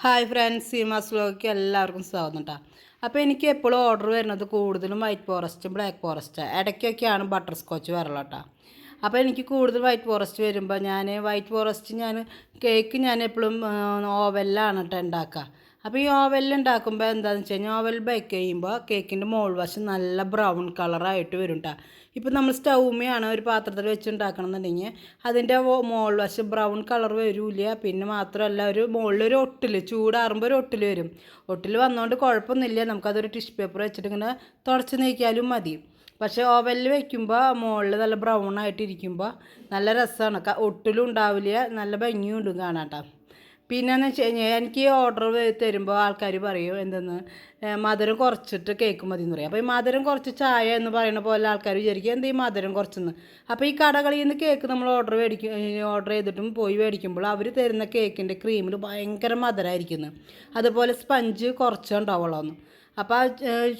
Hi friends Seemas വ്ലോഗിക്ക് എല്ലാവർക്കും സ്വാഗതം കേട്ടോ അപ്പോൾ എനിക്ക് എപ്പോഴും ഓർഡർ വരുന്നത് കൂടുതലും വൈറ്റ് ഫോറസ്റ്റും ബ്ലാക്ക് ഫോറസ്റ്റ് ഇടയ്ക്കൊക്കെയാണ് ബട്ടർ സ്കോച്ച് വരല്ലോ കേട്ടോ അപ്പോൾ എനിക്ക് കൂടുതൽ വൈറ്റ് ഫോറസ്റ്റ് വരുമ്പോൾ ഞാൻ വൈറ്റ് ഫോറസ്റ്റ് ഞാൻ കേക്ക് ഞാൻ എപ്പോഴും ഓവനിലാണ് കേട്ടോ ഉണ്ടാക്കുക അപ്പോൾ ഈ ഓവലിലുണ്ടാക്കുമ്പോൾ എന്താണെന്ന് വെച്ച് കഴിഞ്ഞാൽ ഓവൽ ബേക്ക് ചെയ്യുമ്പോൾ കേക്കിന്റെ മോൾ വശം നല്ല ബ്രൗൺ കളറായിട്ട് വരും കേട്ടോ ഇപ്പോൾ നമ്മൾ സ്റ്റൗമിയാണ് ഒരു പാത്രത്തിൽ വെച്ച് ഉണ്ടാക്കണമെന്നുണ്ടെങ്കിൽ അതിന്റെ മോൾ വശം ബ്രൗൺ കളർ വരില്ല. പിന്നെ മാത്രമല്ല ഒരു മുകളിൽ ഒരു ഒട്ടിൽ ചൂടാറുമ്പോൾ ഒരു ഒട്ടിൽ വരും. ഒട്ടിൽ വന്നുകൊണ്ട് കുഴപ്പമൊന്നുമില്ല നമുക്കതൊരു ടിഷ്യൂ പേപ്പർ വെച്ചിട്ട് ഇങ്ങനെ തുടച്ച് നീക്കിയാലും മതി. പക്ഷേ ഓവലിൽ വെക്കുമ്പോൾ മുകളിൽ നല്ല ബ്രൗൺ ആയിട്ടിരിക്കുമ്പോൾ നല്ല രസമാണ് ഒട്ടിലും ഉണ്ടാവില്ല നല്ല ഭംഗിയും ഉണ്ട് കാണാം കേട്ടോ പിന്നെന്ന് വെച്ച് കഴിഞ്ഞാൽ എനിക്ക് ഓർഡർ തരുമ്പോൾ ആൾക്കാർ പറയും എന്തെന്ന് മധുരം കുറച്ചിട്ട് കേക്ക് മതി എന്ന് പറയും. അപ്പോൾ ഈ മധുരം കുറച്ച് ചായ എന്ന് പറയുന്ന പോലെ ആൾക്കാർ വിചാരിക്കും എന്ത് ഈ മധുരം കുറച്ചെന്ന്? അപ്പോൾ ഈ കടകളിൽ നിന്ന് കേക്ക് നമ്മൾ ഓർഡർ മേടിക്കും ഓർഡർ ചെയ്തിട്ടും പോയി മേടിക്കുമ്പോൾ അവർ തരുന്ന കേക്കിന്റെ ക്രീമിൽ ഭയങ്കര മധുരമായിരിക്കുന്നു അതുപോലെ സ്പഞ്ച് കുറച്ചുണ്ടാവുള്ളൂ അപ്പോൾ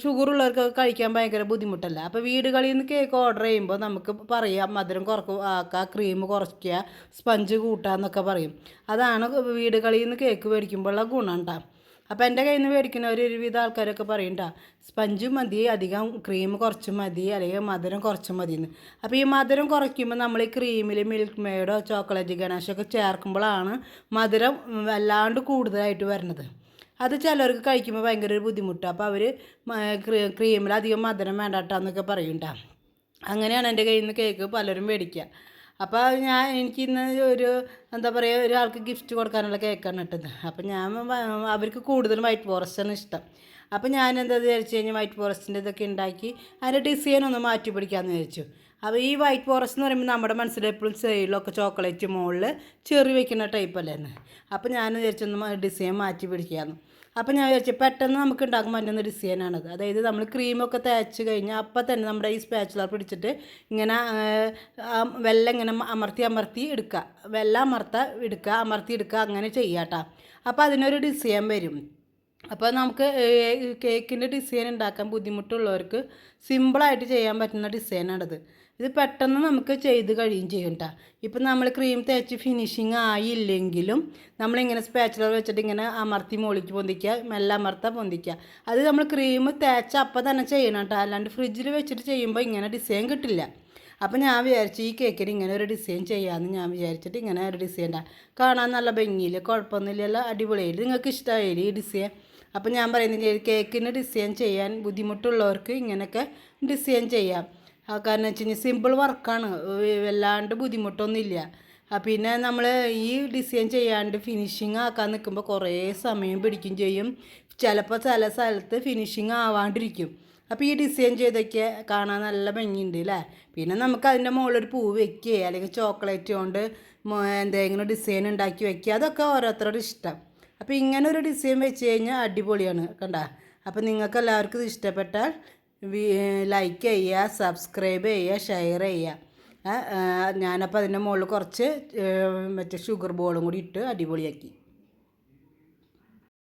ഷുഗർ ഉള്ളവർക്ക് കഴിക്കാൻ ഭയങ്കര ബുദ്ധിമുട്ടല്ല? അപ്പോൾ വീടുകളിൽ നിന്ന് കേക്ക് ഓർഡർ ചെയ്യുമ്പോൾ നമുക്ക് പറയാം മധുരം കുറക്ക് ആക്കുക ക്രീം കുറയ്ക്കുക സ്പഞ്ച് കൂട്ടുക എന്നൊക്കെ പറയും. അതാണ് വീടുകളിൽ നിന്ന് കേക്ക് മേടിക്കുമ്പോഴുള്ള ഗുണം ഉണ്ടാകും അപ്പോൾ എന്റെ കയ്യിൽ നിന്ന് മേടിക്കുന്നവർ ഒരുവിധ ആൾക്കാരൊക്കെ പറയണ്ട സ്പഞ്ച് മതി അധികം ക്രീം കുറച്ച് മതി അല്ലെങ്കിൽ മധുരം കുറച്ച് മതി എന്ന് അപ്പോൾ ഈ മധുരം കുറയ്ക്കുമ്പോൾ നമ്മൾ ഈ ക്രീമിൽ മിൽക്ക് മെയ്ഡോ ചോക്ലേറ്റ് ഒക്കെ ചേർക്കുമ്പോഴാണ് മധുരം വല്ലാണ്ട് കൂടുതലായിട്ട് വരുന്നത് അത് ചിലർക്ക് കഴിക്കുമ്പോൾ ഭയങ്കര ഒരു ബുദ്ധിമുട്ടാണ് അപ്പോൾ അവർ ക്രീമിൽ അധികം മധുരം വേണ്ടാട്ടാന്നൊക്കെ പറയും അങ്ങനെയാണ് എന്റെ കയ്യിൽ നിന്ന് കേക്ക് പലരും മേടിക്കുക അപ്പോൾ ഞാൻ എനിക്ക് ഇന്ന് ഒരു എന്താ പറയുക ഒരാൾക്ക് ഗിഫ്റ്റ് കൊടുക്കാനുള്ള കേക്കാണ് ഇട്ടത്. അപ്പോൾ ഞാൻ അവർക്ക് കൂടുതലും വൈറ്റ് ഫോറസ്റ്റാണ് ഇഷ്ടം. അപ്പോൾ ഞാൻ എന്താ വിചാരിച്ചു കഴിഞ്ഞാൽ വൈറ്റ് ഫോറസ്റ്റിന്റെ ഇതൊക്കെ ഉണ്ടാക്കി അതിന്റെ ഡിസൈൻ ഒന്ന് മാറ്റി പിടിക്കാമെന്ന് വിചാരിച്ചു. അപ്പോൾ ഈ വൈറ്റ് ഫോറസ്റ്റ് എന്ന് പറയുമ്പോൾ നമ്മുടെ മനസ്സിൽ എപ്പോഴും സൈഡിലൊക്കെ ചോക്ലേറ്റ് മുകളിൽ ചെറി വെക്കുന്ന ടൈപ്പ് അല്ലേ അപ്പോൾ ഞാൻ വിചാരിച്ചൊന്ന് ഡിസൈൻ മാറ്റി പിടിക്കാമെന്ന് അപ്പോൾ ഞാൻ വിചാരിച്ചു പെട്ടെന്ന് നമുക്ക് ഉണ്ടാക്കാൻ പറ്റുന്ന ഡിസൈനാണത് അതായത് നമ്മൾ ക്രീമൊക്കെ തേച്ച് കഴിഞ്ഞാൽ അപ്പം തന്നെ നമ്മുടെ ഈ സ്പാച്ചുലർ പിടിച്ചിട്ട് ഇങ്ങനെ വെള്ളം ഇങ്ങനെ അമർത്തി അമർത്തി എടുക്കുക വെള്ളം അമർത്ത എടുക്കുക അമർത്തി എടുക്കുക അങ്ങനെ ചെയ്യാട്ടോ. അപ്പോൾ അതിനൊരു ഡിസൈൻ വരും. അപ്പോൾ നമുക്ക് കേക്കിന്റെ ഡിസൈൻ ഉണ്ടാക്കാൻ ബുദ്ധിമുട്ടുള്ളവർക്ക് സിമ്പിളായിട്ട് ചെയ്യാൻ പറ്റുന്ന ഡിസൈനാണത് ഇത് പെട്ടെന്ന് നമുക്ക് ചെയ്ത് കഴിയും ചെയ്യും കേട്ടോ ഇപ്പം നമ്മൾ ക്രീം തേച്ച് ഫിനിഷിങ് ആയില്ലെങ്കിലും നമ്മളിങ്ങനെ സ്പാച്ചുലർ വെച്ചിട്ട് ഇങ്ങനെ അമർത്തി മോളിക്ക് പൊന്തിക്കുക മെല്ലെ അമർത്താൻ പൊന്തിക്കുക. അത് നമ്മൾ ക്രീം തേച്ച അപ്പം തന്നെ ചെയ്യണം കേട്ടോ അല്ലാണ്ട് ഫ്രിഡ്ജിൽ വെച്ചിട്ട് ചെയ്യുമ്പോൾ ഇങ്ങനെ ഡിസൈൻ കിട്ടില്ല. അപ്പം ഞാൻ വിചാരിച്ചു ഈ കേക്കിന് ഇങ്ങനെ ഒരു ഡിസൈൻ ചെയ്യാമെന്ന് ഞാൻ വിചാരിച്ചിട്ട് ഇങ്ങനെ ഒരു ഡിസൈൻ കാണാൻ നല്ല ഭംഗിയിൽ കുഴപ്പമൊന്നുമില്ലല്ലോ? അടിപൊളിയായിട്ട് നിങ്ങൾക്ക് ഇഷ്ടമായില്ലേ ഈ ഡിസൈൻ അപ്പോൾ ഞാൻ പറയുന്നത് കേക്കിന് ഡിസൈൻ ചെയ്യാൻ ബുദ്ധിമുട്ടുള്ളവർക്ക് ഇങ്ങനെയൊക്കെ ഡിസൈൻ ചെയ്യാം. കാരണം വെച്ച് കഴിഞ്ഞാൽ സിമ്പിൾ വർക്കാണ് വല്ലാണ്ട് ബുദ്ധിമുട്ടൊന്നുമില്ല. പിന്നെ നമ്മൾ ഈ ഡിസൈൻ ചെയ്യാണ്ട് ഫിനിഷിങ് ആക്കാൻ നിൽക്കുമ്പോൾ കുറേ സമയം പിടിക്കും ചെയ്യും. ചിലപ്പോൾ ചില സ്ഥലത്ത് ഫിനിഷിങ് ആവാണ്ടിരിക്കും. അപ്പോൾ ഈ ഡിസൈൻ ചെയ്തൊക്കെ കാണാൻ നല്ല ഭംഗിയുണ്ട് അല്ലേ പിന്നെ നമുക്ക് അതിന്റെ മുകളിലൊരു പൂ വെക്കുക അല്ലെങ്കിൽ ചോക്ലേറ്റ് കൊണ്ട് എന്തെങ്കിലും ഡിസൈൻ ഉണ്ടാക്കി വെക്കുക അതൊക്കെ ഓരോരുത്തരുടെ ഇഷ്ടം. അപ്പോൾ ഇങ്ങനെ ഒരു ഡിസൈൻ വെച്ച് കഴിഞ്ഞാൽ അടിപൊളിയാണ് കണ്ട. അപ്പോൾ നിങ്ങൾക്ക് എല്ലാവർക്കും ഇത് ഇഷ്ടപ്പെട്ടാൽ ലൈക്ക് ചെയ്യുക സബ്സ്ക്രൈബ് ചെയ്യുക ഷെയർ ചെയ്യുക. ഞാനപ്പോൾ അതിന്റെ മുകളിൽ കുറച്ച് മറ്റേ ഷുഗർ ബോളും കൂടി ഇട്ട് അടിപൊളിയാക്കി.